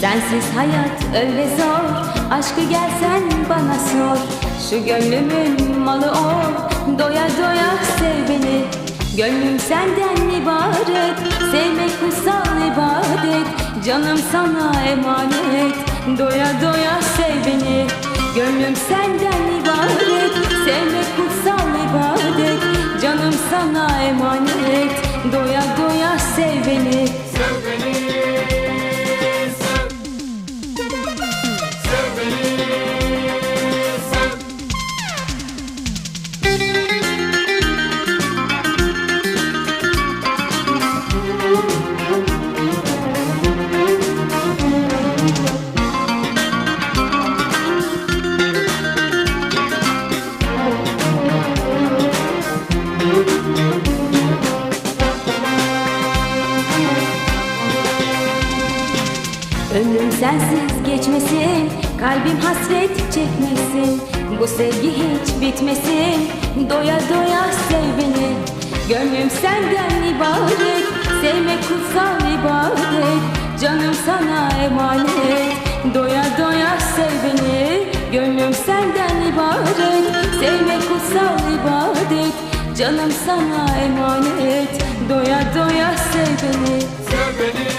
Sensiz hayat öyle zor. Aşkı gelsen bana sor. Şu gönlümün malı ol Doya doya sev beni. Gönlüm senden ibaret. Sevmek kutsal ibadet. Canım sana emanet. Doya doya sev beni. Gönlüm senden ibaret. Sevmek kutsal ibadet. Canım sana emanet. Doya doya sev beni Ömrüm sensiz geçmesin Kalbim hasret çekmesin. Bu sevgi hiç bitmesin Doya doya sev beni. Gönlüm senden ibaret Sevmek kutsal ibadet. Canım sana emanet Doya doya sev beni. Gönlüm senden ibaret Sevmek kutsal ibadet. Canım sana emanet Doya doya sev beni. Sev beni